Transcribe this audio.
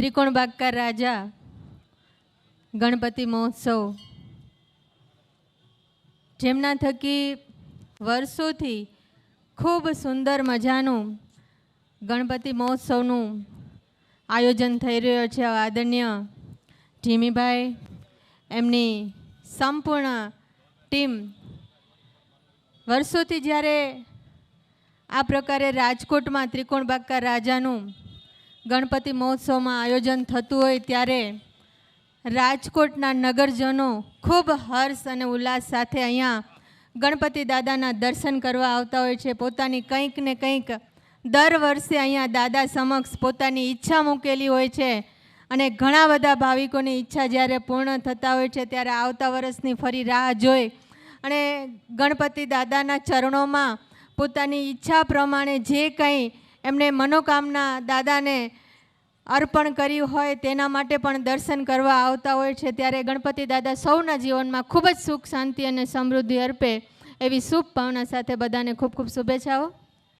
ત્રિકોણ બાગકાર રાજા, ગણપતિ મહોત્સવ. જેમના થકી વર્ષોથી ખૂબ સુંદર મજાનું ગણપતિ મહોત્સવનું આયોજન થઈ રહ્યો છે આદરણીય જીમીભાઈ, એમની સંપૂર્ણ ટીમ. વર્ષોથી જ્યારે આ પ્રકારે રાજકોટમાં ત્રિકોણ બાગકાર રાજાનું ગણપતિ મહોત્સવમાં આયોજન થતું હોય ત્યારે રાજકોટના નગરજનો ખૂબ હર્ષ અને ઉલ્લાસ સાથે અહીંયા ગણપતિ દાદાના દર્શન કરવા આવતા હોય છે. પોતાની કંઈક ને કંઈક દર વર્ષે અહીંયા દાદા સમક્ષ પોતાની ઈચ્છા મૂકેલી હોય છે અને ઘણા બધા ભાવિકોની ઈચ્છા જ્યારે પૂર્ણ થતા હોય છે ત્યારે આવતા વર્ષની ફરી રાહ જોઈ અને ગણપતિ દાદાના ચરણોમાં પોતાની ઈચ્છા પ્રમાણે જે કંઈ એમને મનોકામના દાદાને અર્પણ કર્યું હોય તેના માટે પણ દર્શન કરવા આવતા હોય છે ત્યારે ગણપતિ દાદા સૌના જીવનમાં ખૂબ જ સુખ, શાંતિ અને સમૃદ્ધિ અર્પે એવી શુભ ભાવના સાથે બધાને ખૂબ ખૂબ શુભેચ્છાઓ.